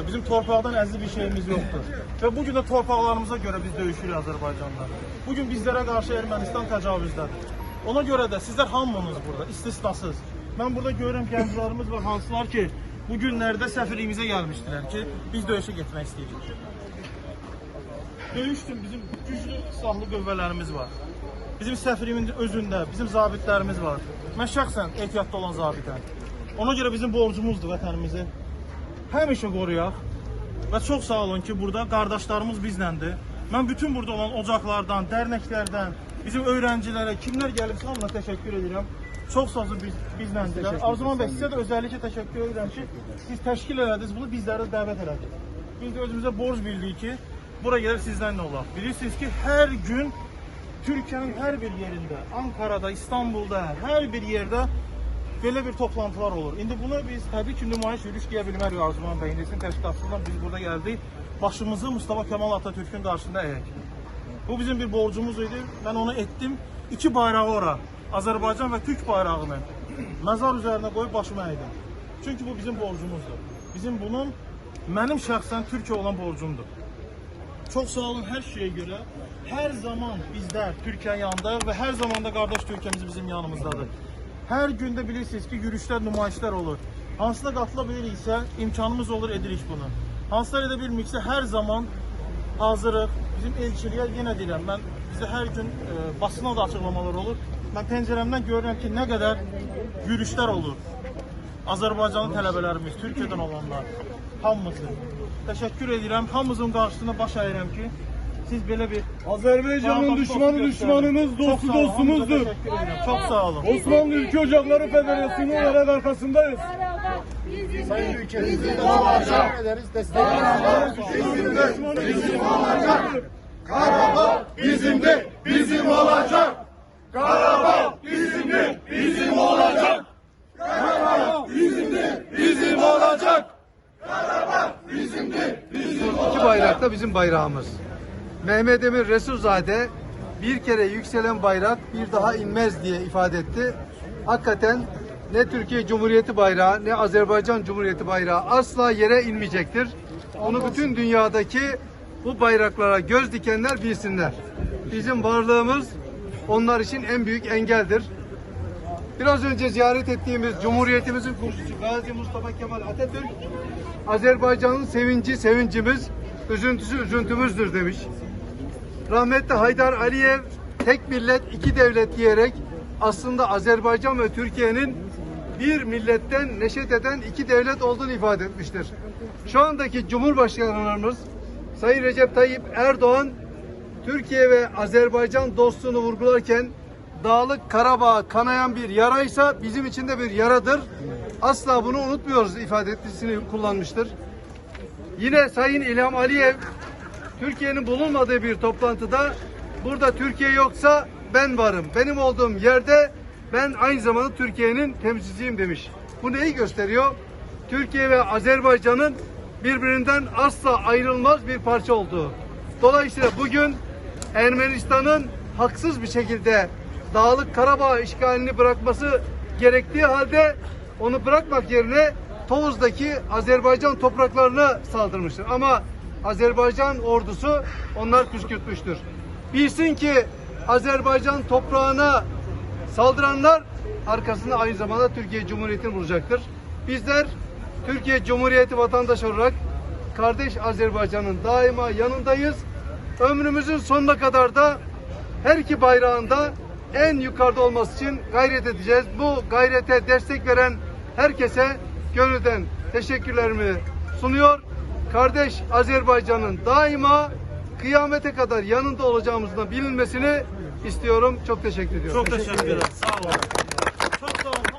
yoktur. Bizim torpaqdan əziz bir şeyimiz yoktur. Və bu gün də torpaqlarımıza görə biz döyüşürük Azərbaycanda. Bu gün bizlərə qarşı Ermənistan təcavüzdədir. Ona görə də sizlər hamınız burada, istisnasız. Mən burada görürəm gənclərimiz var, hansılar ki, bu günlərdə səfirliyimizə gəlmişdilər ki, biz döyüşə getmək istəyirik. Döyüş üçün bizim güclü silahlı qüvvələrimiz var. Bizim səfirimin özündə bizim zabitlərimiz var. Mən şəxsən ehtiyatlı olan zabitəm. Ona görə bizim borcumuzdur vətənimizi həmişə qoruyaq. Və çox sağ olun ki, burada qardaşlarımız bizləndir. Mən bütün burada olan ocaqlardan, dərnəklərdən, bizim öğrencilərə, kimlər gəlibsə hamına təşəkkür edirəm. Çox sağ olun biz, bizləndir. Arzuman bəy, sizə də özəlliklə təşəkkür edirəm ki, siz təşkil elədiniz, bunu bizləri də dəvət elədiniz. Biz də özümüzə borc bildik ki, bura gəlib sizlərlə olaq. Bilirsiniz ki, hər gün Türkiye'nin her bir yerinde, Ankara'da, İstanbul'da, her bir yerde belə bir toplantılar olur. İndi buna biz təbii ki, nümayiş yürüyüş deyə bilmərik Arzuman bəy. İndisin təşkilatçılığından biz burada gəldik. Başımızı Mustafa Kemal Atatürk'ün qarşısında əyək. Bu bizim bir borcumuz idi. Mən onu etdim. İki bayrağı ora, Azərbaycan və Türk bayrağını məzar üzərinə qoyub başıma əydim. Çünki bu bizim borcumuzdur. Bizim bunun mənim şəxsən Türkiyə olan borcumdur. Çox sağ olun hər şeyə görə. Hər zaman bizlər Türkiyə yanında və hər zaman da qardaş Türkiyəmiz bizim yanımızdadır. Her günde bilirsiniz ki yürüyüşler, nümayişler olur. Hansına katılabilirikse imkanımız olur edirik bunu. Hanslar edebilmekse her zaman hazırıq. Bizim elçiliyə yenə deyirəm, mən bizdə hər gün e, basına da açıqlamalar olur. Mən pəncərəmdən görürəm ki, nə qədər yürüyüşlər olur. Azərbaycanlı tələbələrimiz, Türkiyədən olanlar, hamımızı təşəkkür edirəm. Hamımızın qarşısına baş əyirəm ki, siz belə bir Azerbaycan'ın düşmanı düşmanınız, dostu edirəm. Çox sağ olun. Osmanlı Ülke Ocakları Federasyonu olarak arkasındayız. Sayın ülkemizin olacak ederiz, desteklerimizi Düşmanı bizim olacak. Karabağ bizimdir, bizim olacak. Karabağ bizimdir, bizim olacak. Karabağ bizimdir, bizim olacak. Karabağ bizimdir, bizim İki bayrak da bizim bayrağımız. Mehmet Emir Resulzade bir kere yükselen bayrak bir daha inmez diye ifade etti. Hakikaten ne Türkiye Cumhuriyeti bayrağı ne Azerbaycan Cumhuriyeti bayrağı asla yere inmeyecektir. Bunu bütün dünyadaki bu bayraklara göz dikenler bilsinler. Bizim varlığımız onlar için en büyük engeldir. Biraz önce ziyaret ettiğimiz Cumhuriyetimizin kurucusu Gazi Mustafa Kemal Atatürk, Azerbaycan'ın sevinci sevincimiz, üzüntüsü üzüntümüzdür demiş. Rahmetli Haydar Aliyev, tek millet iki devlet diyerek aslında Azerbaycan ve Türkiye'nin bir milletten neşet eden iki devlet olduğunu ifade etmiştir. Şu andaki Cumhurbaşkanlarımız Sayın Recep Tayyip Erdoğan Türkiye ve Azerbaycan dostluğunu vurgularken Dağlık Karabağ kanayan bir yaraysa bizim için de bir yaradır. Asla bunu unutmuyoruz ifadesini kullanmıştır. Yine Sayın İlham Aliyev Türkiye'nin bulunmadığı bir toplantıda burada Türkiye yoksa ben varım. Benim olduğum yerde ben aynı zamanda Türkiye'nin temsilciyim demiş. Bu neyi gösteriyor? Türkiye ve Azerbaycan'ın birbirinden asla ayrılmaz bir parça olduğu. Dolayısıyla bugün Ermenistan'ın haksız bir şekilde Dağlık Karabağ işgalini bırakması gerektiği halde onu bırakmak yerine Tovuz'daki Azerbaycan topraklarına saldırmıştır. Ama Azerbaycan ordusu onlar püskürtmüştür. Bilsin ki Azerbaycan toprağına saldıranlar arkasında aynı zamanda Türkiye Cumhuriyeti'ni bulacaktır. Bizler Türkiye Cumhuriyeti vatandaşı olarak kardeş Azerbaycan'ın daima yanındayız. Ömrümüzün sonuna kadar da her iki bayrağında en yukarıda olması için gayret edeceğiz. Bu gayrete destek veren herkese gönülden teşekkürlerimi sunuyor kardeş Azerbaycan'ın daima kıyamete kadar yanında olacağımızdan bilinmesini istiyorum. Çok teşekkür ediyorum. Çok teşekkür ederim. Sağ olun. Çok sağ olun.